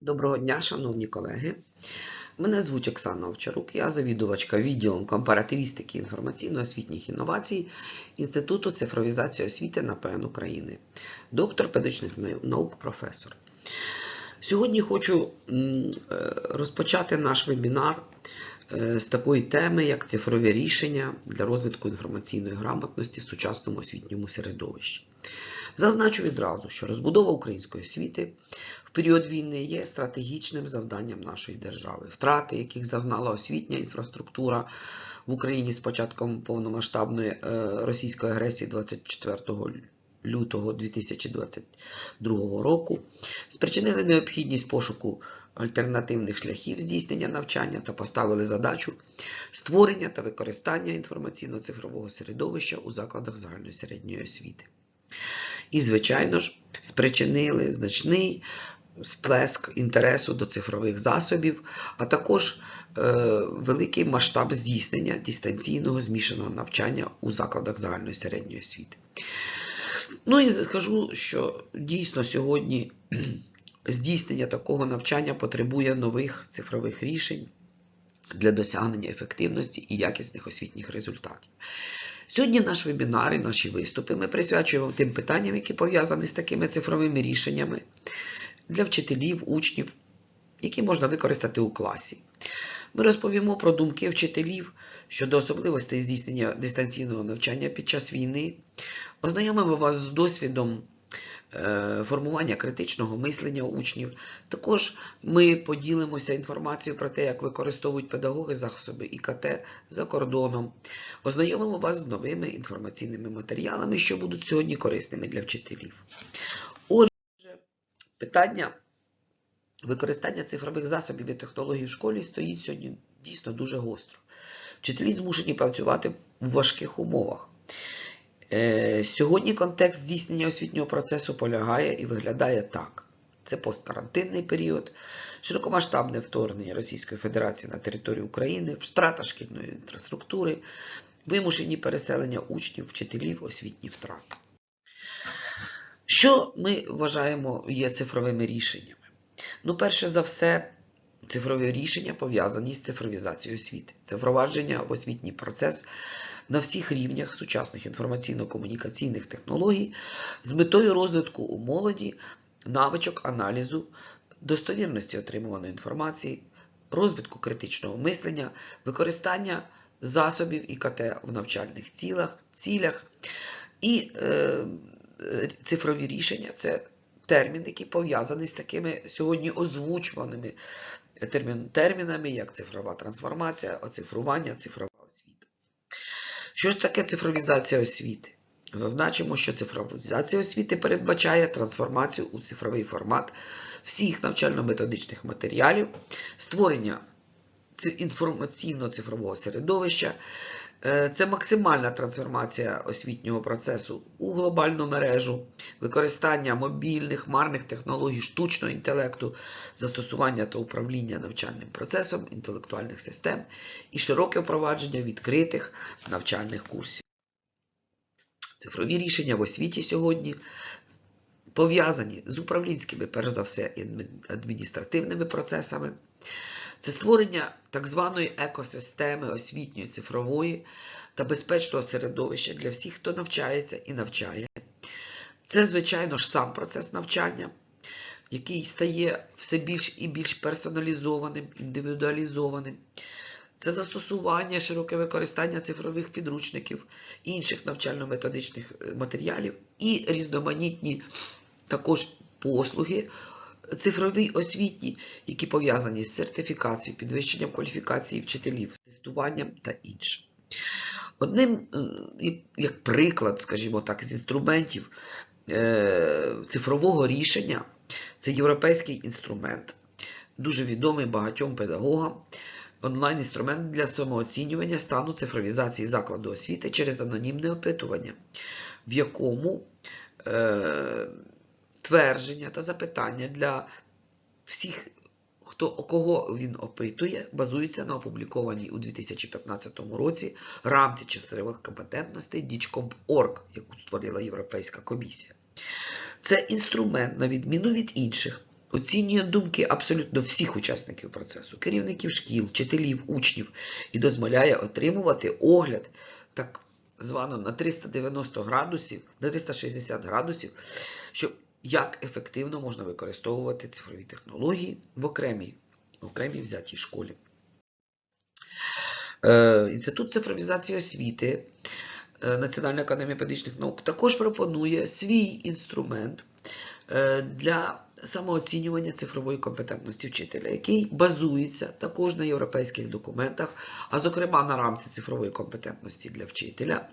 Доброго дня, шановні колеги. Мене звуть Оксана Овчарук, я завідувачка відділом компаративістики інформаційно-освітніх інновацій Інституту цифровізації освіти НАПН України, доктор педагогічних наук, професор. Сьогодні хочу е, розпочати наш вебінар е, з такої теми, як цифрові рішення для розвитку інформаційної грамотності в сучасному освітньому середовищі. Зазначу відразу, що розбудова української освіти в період війни є стратегічним завданням нашої держави, втрати, яких зазнала освітня інфраструктура в Україні з початком повномасштабної е, російської агресії 24 лютого 2022 року, спричинили необхідність пошуку альтернативних шляхів здійснення навчання та поставили задачу створення та використання інформаційно-цифрового середовища у закладах загальної середньої освіти. І, звичайно ж, спричинили значний сплеск інтересу до цифрових засобів, а також е, великий масштаб здійснення дистанційного змішаного навчання у закладах загальної середньої освіти. Ну і скажу, що дійсно сьогодні здійснення такого навчання потребує нових цифрових рішень для досягнення ефективності і якісних освітніх результатів. Сьогодні наш вебінар і наші виступи ми присвячуємо тим питанням, які пов'язані з такими цифровими рішеннями для вчителів, учнів, які можна використати у класі. Ми розповімо про думки вчителів щодо особливостей здійснення дистанційного навчання під час війни, ознайомимо вас з досвідом формування критичного мислення учнів. Також ми поділимося інформацією про те, як використовують педагоги засоби ІКТ за кордоном. Ознайомимо вас з новими інформаційними матеріалами, що будуть сьогодні корисними для вчителів. Отже, питання використання цифрових засобів і технологій в школі стоїть сьогодні дійсно дуже гостро. Вчителі змушені працювати в важких умовах. Е, Сьогодні контекст здійснення освітнього процесу полягає і виглядає так: це посткарантинний період, широкомасштабне вторгнення Російської Федерації на територію України, втрата шкільної інфраструктури, вимушені переселення учнів, вчителів, освітні втрати. Що ми вважаємо є цифровими рішеннями? Ну, перше за все, цифрові рішення пов'язані з цифровізацією освіти. Це впровадження в освітній процес на всіх рівнях сучасних інформаційно-комунікаційних технологій з метою розвитку у молоді, навичок аналізу, достовірності отримуваної інформації, розвитку критичного мислення, використання засобів ІКТ в навчальних цілях, цілях. І е, цифрові рішення це термін, який пов'язаний з такими сьогодні озвучуваними термін, термінами, як цифрова трансформація, оцифрування, цифрова освіта. Що ж таке цифровізація освіти? Зазначимо, що цифровізація освіти передбачає трансформацію у цифровий формат всіх навчально-методичних матеріалів, створення інформаційно-цифрового середовища. Це максимальна трансформація освітнього процесу у глобальну мережу, використання мобільних, марних технологій, штучного інтелекту, застосування та управління навчальним процесом інтелектуальних систем і широке впровадження відкритих навчальних курсів. Цифрові рішення в освіті сьогодні пов'язані з управлінськими, перш за все, адміністративними процесами. Це створення так званої екосистеми освітньої, цифрової та безпечного середовища для всіх, хто навчається і навчає. Це, звичайно ж, сам процес навчання, який стає все більш і більш персоналізованим, індивідуалізованим. Це застосування, широке використання цифрових підручників, інших навчально-методичних матеріалів і різноманітні також послуги цифрові освітні, які пов'язані з сертифікацією, підвищенням кваліфікації вчителів, тестуванням та іншим. Одним, як приклад, скажімо так, з інструментів цифрового рішення це європейський інструмент, дуже відомий багатьом педагогам. Онлайн-інструмент для самооцінювання стану цифровізації закладу освіти через анонімне опитування, в якому е, твердження та запитання для всіх, хто, кого він опитує, базуються на опублікованій у 2015 році рамці часових компетентностей Dicomp.org, яку створила Європейська комісія. Це інструмент, на відміну від інших, оцінює думки абсолютно всіх учасників процесу, керівників шкіл, вчителів, учнів і дозволяє отримувати огляд так звано на 390 градусів, на 360 градусів, щоб як ефективно можна використовувати цифрові технології в окремій, в окремій взятій школі. Е, Інститут цифровізації освіти е, Національної академії педагогічних наук також пропонує свій інструмент е, для самооцінювання цифрової компетентності вчителя, який базується також на європейських документах, а зокрема на рамці цифрової компетентності для вчителя,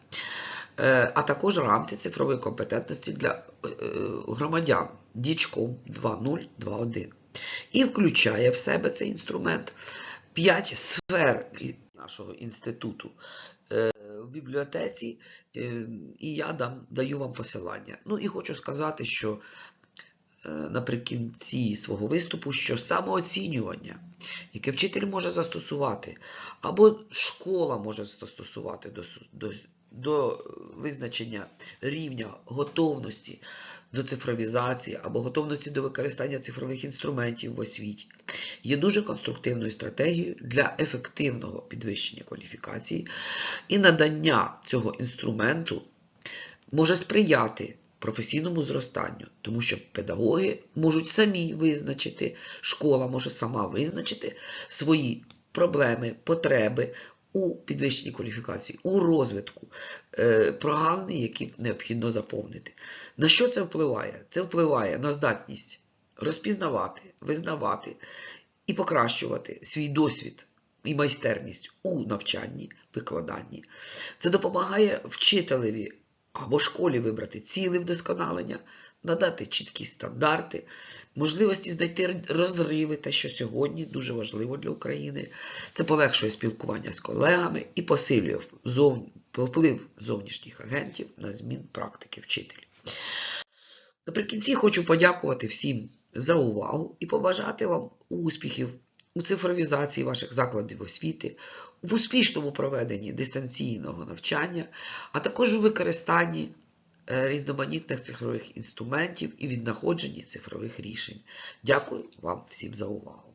е, а також рамці цифрової компетентності для е, громадян Дічком 2.0.2.1. І включає в себе цей інструмент 5 сфер нашого інституту е, в бібліотеці, і я дам, даю вам посилання. Ну і хочу сказати, що наприкінці свого виступу, що самооцінювання, яке вчитель може застосувати, або школа може застосувати до, до, до визначення рівня готовності до цифровізації або готовності до використання цифрових інструментів в освіті, є дуже конструктивною стратегією для ефективного підвищення кваліфікації і надання цього інструменту може сприяти професійному зростанню, тому що педагоги можуть самі визначити, школа може сама визначити свої проблеми, потреби у підвищенні кваліфікації, у розвитку, е, прогалини, які необхідно заповнити. На що це впливає? Це впливає на здатність розпізнавати, визнавати і покращувати свій досвід і майстерність у навчанні, викладанні. Це допомагає вчителеві або школі вибрати цілі вдосконалення, надати чіткі стандарти, можливості знайти розриви, те, що сьогодні дуже важливо для України. Це полегшує спілкування з колегами і посилює вплив зовнішніх агентів на змін практики вчителів. Наприкінці хочу подякувати всім за увагу і побажати вам успіхів у цифровізації ваших закладів освіти, в успішному проведенні дистанційного навчання, а також у використанні е, різноманітних цифрових інструментів і віднаходженні цифрових рішень. Дякую вам всім за увагу.